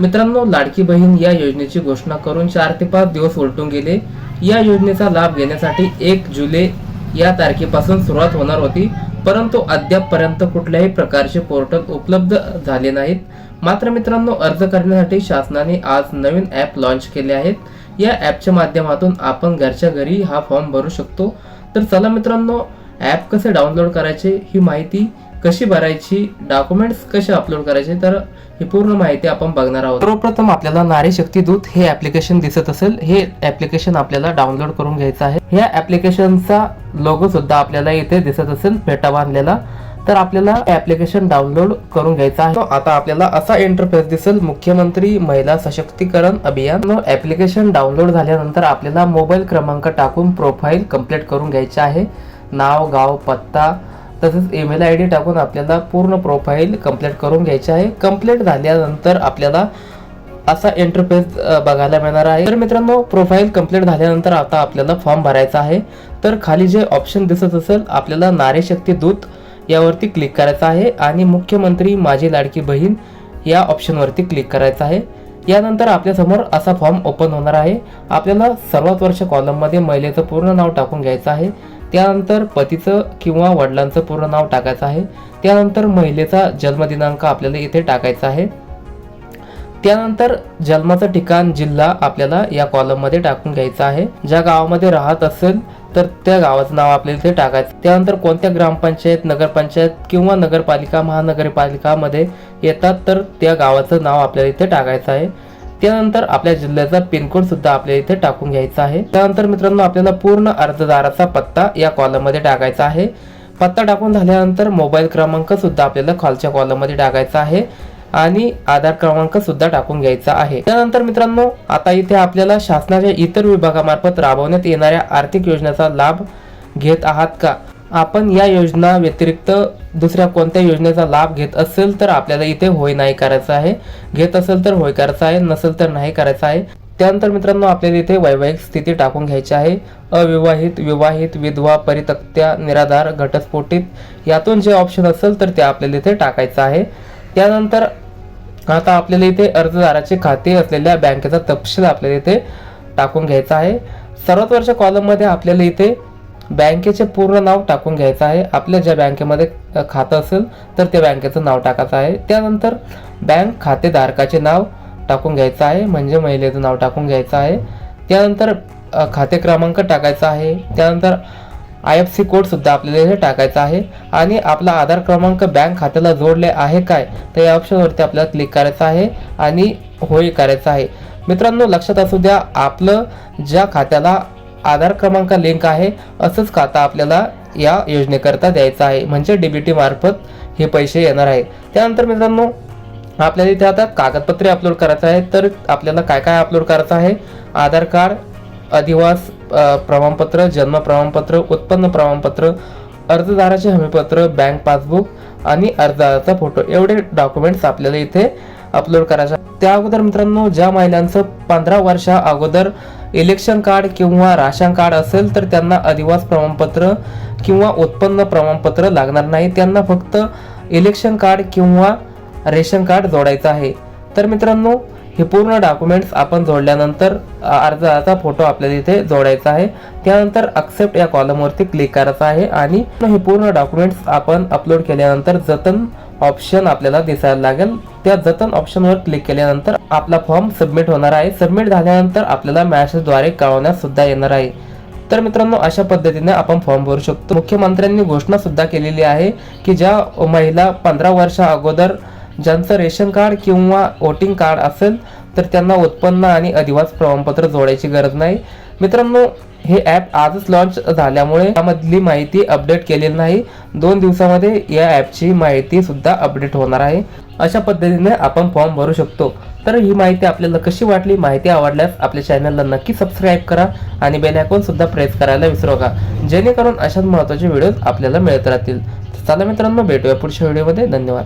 मित्रांनो लाडकी बहीण या योजनेची घोषणा करून चार ते पाच दिवस उलटून गेले. या योजनेचा लाभ घेण्यासाठी एक जुलै या तारखेपासून सुरुवात होणार होती. परंतु अद्यापपर्यंत कुठल्याही प्रकारचे पोर्टल उपलब्ध झाले नाहीत. मात्र मित्रांनो अर्ज करण्यासाठी शासनाने आज नवीन ॲप लॉन्च केले आहेत. या ॲपच्या माध्यमातून आपण घरच्या घरी हा फॉर्म भरू शकतो. तर चला मित्रांनो ॲप कसे डाउनलोड करायचे ही माहिती कशी भरायची डॉक्युमेंट्स कसे अपलोड करायचे तर ही पूर्ण माहिती आपण बघणार आहोत. सर्वप्रथम आपल्याला नारी शक्ती दूत हे ऍप्लिकेशन दिसत असेल. हे ऍप्लिकेशन आपल्याला डाउनलोड करून घ्यायचं आहे. ह्या ऍप्लिकेशनचा लोगो सुद्धा आपल्याला इथे दिसत असेल फेटा बांधलेला. तर आपल्याला ऍप्लिकेशन डाउनलोड करून घ्यायचं आहे. आता आपल्याला असा इंटरफेस दिसेल मुख्यमंत्री महिला सशक्तीकरण अभियान. ऍप्लिकेशन डाउनलोड झाल्यानंतर आपल्याला मोबाईल क्रमांक टाकून प्रोफाईल कंप्लीट करून घ्यायचे आहे. नाव गाव पत्ता तसेच ईमेल आय डी टाकून आपल्याला पूर्ण प्रोफाईल कंप्लीट करून घ्यायचे आहे. कंप्लीट झाल्यानंतर आपल्याला असा इंटरफेस बघायला मिळणार आहे. तर मित्रांनो प्रोफाईल कंप्लीट झाल्यानंतर आता आपल्याला फॉर्म भरायचा आहे. तर खाली जे ऑप्शन दिसत असेल आपल्याला नारी शक्ती दूत यावरती क्लिक करायचं आहे आणि मुख्यमंत्री माझी लाडकी बहीण या ऑप्शनवरती क्लिक करायचं आहे. यानंतर आपल्यासमोर असा फॉर्म ओपन होणार आहे. आपल्याला सर्वात वर्ष कॉलममध्ये महिलेचं पूर्ण नाव टाकून घ्यायचं आहे. त्यानंतर पतीचं किंवा वडिलांचं पूर्ण नाव टाकायचं आहे. त्यानंतर महिलेचा जन्मदिनांक आपल्याला इथे टाकायचा आहे. त्यानंतर जन्माचं ठिकाण जिल्हा आपल्याला या कॉलममध्ये टाकून घ्यायचा आहे. ज्या गावामध्ये राहत असेल तर त्या गावाचं नाव आपल्याला इथे टाकायचं. त्यानंतर कोणत्या ग्रामपंचायत नगरपंचायत किंवा नगरपालिका महानगरपालिकामध्ये येतात तर त्या गावाचं नाव आपल्याला इथे टाकायचं आहे. त्यानंतर आपल्या जिल्ह्याचा पिनकोड सुद्धा आपल्या इथे टाकून घ्यायचा आहे. त्यानंतर मित्रांनो आपल्याला पूर्ण अर्जदाराचा पत्ता या कॉलममध्ये टाकायचा आहे. पत्ता टाकून झाल्यानंतर मोबाईल क्रमांक सुद्धा आपल्याला खालच्या कॉलममध्ये टाकायचा आहे आणि आधार क्रमांक सुद्धा टाकून घ्यायचा आहे. त्यानंतर मित्रांनो आता इथे आपल्याला शासनाच्या इतर विभागामार्फत राबवण्यात येणाऱ्या आर्थिक योजनेचा लाभ घेत आहात का? आपण या योजना व्यतिरिक्त दुसऱ्या कोणत्या योजनेचा लाभ घेत असेल तर आपल्याला इथे होय नाही करायचं आहे. घेत असेल तर होय करायचं आहे नसेल तर नाही करायचं आहे. त्यानंतर मित्रांनो आपल्याला इथे वैवाहिक स्थिती टाकून घ्यायची आहे. अविवाहित विवाहित विधवा परितक्त्या निराधार घटस्फोटित यातून जे ऑप्शन असेल तर ते आपल्याला इथे टाकायचं आहे. त्यानंतर आता आपल्याला इथे अर्जदाराचे खाते असलेल्या बँकेचा तपशील आपल्याला इथे टाकून घ्यायचा आहे. सर्वात वरच्या कॉलममध्ये आपल्याला इथे बँकेचे पूर्ण नाव टाकून घ्यायचं आहे. आपल्या ज्या बँकेमध्ये खातं असेल तर त्या बँकेचं नाव टाकायचं आहे. त्यानंतर बँक खातेधारकाचे नाव टाकून घ्यायचं आहे. म्हणजे महिलेचं नाव टाकून घ्यायचं आहे. त्यानंतर खाते क्रमांक टाकायचा आहे. त्यानंतर आय एफ सी कोडसुद्धा आपल्याला इथे टाकायचा आहे. आणि आपला आधार क्रमांक बँक खात्याला जोडले आहे काय तर या ऑप्शनवरती आपल्याला क्लिक करायचं आहे आणि होय करायचं आहे. मित्रांनो लक्षात असू द्या आपलं ज्या खात्याला आधार क्रमांक लिंक आहे. असंच खातं आपल्याला या योजनेकरता द्यायचं आहे. म्हणजे डीबीटी मार्फत हे पैसे येणार आहे. त्यानंतर मित्रांनो आपल्याला इथे आता कागदपत्रे अपलोड करायचं आहे. तर आपल्याला काय काय अपलोड करायचं आहे? आधार कार्ड अधिवास प्रमाणपत्र जन्म प्रमाणपत्र उत्पन्न प्रमाणपत्र अर्जदाराचे हमीपत्र बँक पासबुक आणि अर्जदाराचा फोटो. एवढे डॉक्युमेंट्स आपल्याला इथे अपलोड करायचे त्या अगोदर मित्रांनो ज्या महिलांचं पंधरा वर्षा अगोदर इलेक्शन कार्ड किंवा राशन कार्ड असेल तर त्यांना अधिवास प्रमाणपत्र किंवा उत्पन्न प्रमाणपत्र लागणार नाही. त्यांना फक्त इलेक्शन कार्ड किंवा रेशन कार्ड जोडायचं आहे. तर मित्रांनो हे पूर्ण डॉक्युमेंट्स आपण जोडल्यानंतर अर्जाचा फोटो आपल्याला इथे जोडायचा आहे. त्यानंतर अक्सेप्ट या कॉलमवरती क्लिक करायचं आहे आणि हे पूर्ण डॉक्युमेंट्स आपण अपलोड केल्यानंतर जतन ऑप्शन आपल्याला दिसायला लागेल. त्या जतन ऑप्शनवर क्लिक केल्यानंतर आपला फॉर्म सबमिट होणार आहे. सबमिट झाल्यानंतर आपल्याला मॅसेजद्वारे कळवण्यात सुद्धा येणार आहे. तर मित्रांनो अशा पद्धतीने आपण फॉर्म भरू शकतो. मुख्यमंत्र्यांनी घोषणा सुद्धा केलेली आहे की ज्या महिला पंधरा वर्षा अगोदर ज्यांचं रेशन कार्ड किंवा वोटिंग कार्ड असेल तर त्यांना उत्पन्न आणि अधिवास प्रमाणपत्र जोडायची गरज नाही. मित्रांनो हे ॲप आजच लॉन्च झाल्यामुळे यामधली माहिती अपडेट केलेली नाही. दोन दिवसामध्ये या ॲपची माहिती सुद्धा अपडेट होणार आहे. अशा पद्धतीने आपण फॉर्म भरू शकतो. तर ही माहिती आपल्याला कशी वाटली? माहिती आवडल्यास आपल्या चॅनलला नक्की सबस्क्राईब करा आणि बेल आयकॉन सुद्धा प्रेस करायला विसरू नका. जेणेकरून अशाच महत्त्वाचे व्हिडिओज आपल्याला मिळत राहतील. चला मित्रांनो भेटूया पुढच्या व्हिडिओमध्ये धन्यवाद.